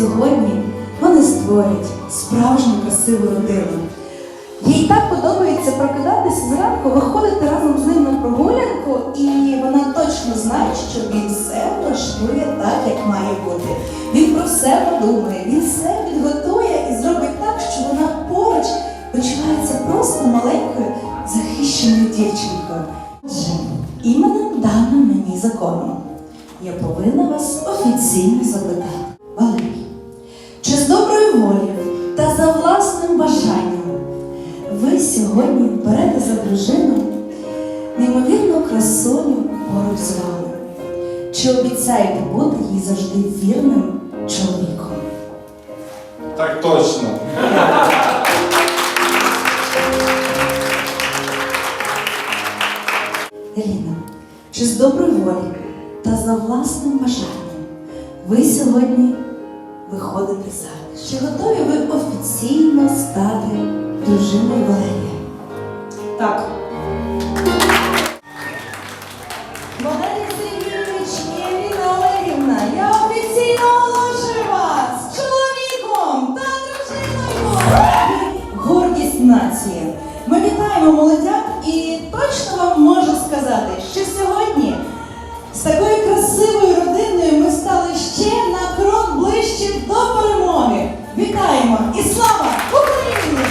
сьогодні вони створять справжню красиву родину. Їй так подобається прокидатися зранку, виходити разом з ним на прогулянку, і вона точно знає, що він все влаштує так, як має бути. Він про все подумає, він все підготує і зробить так, що вона поруч почувається просто маленькою захищеною дівчинкою. Іменем даним мені законом. Я повинна вас офіційно запитати. Красуню поруч з вами? Чи обіцяєте бути їй завжди вірним чоловіком? Так точно. Еліна, чи з доброї волі та за власним бажанням ви сьогодні виходите заміж? Чи готові ви офіційно стати дружиною Валерія? Так. Ми вітаємо молодят і точно вам можу сказати, що сьогодні з такою красивою родиною ми стали ще на крок ближче до перемоги. Вітаємо! І слава Україні!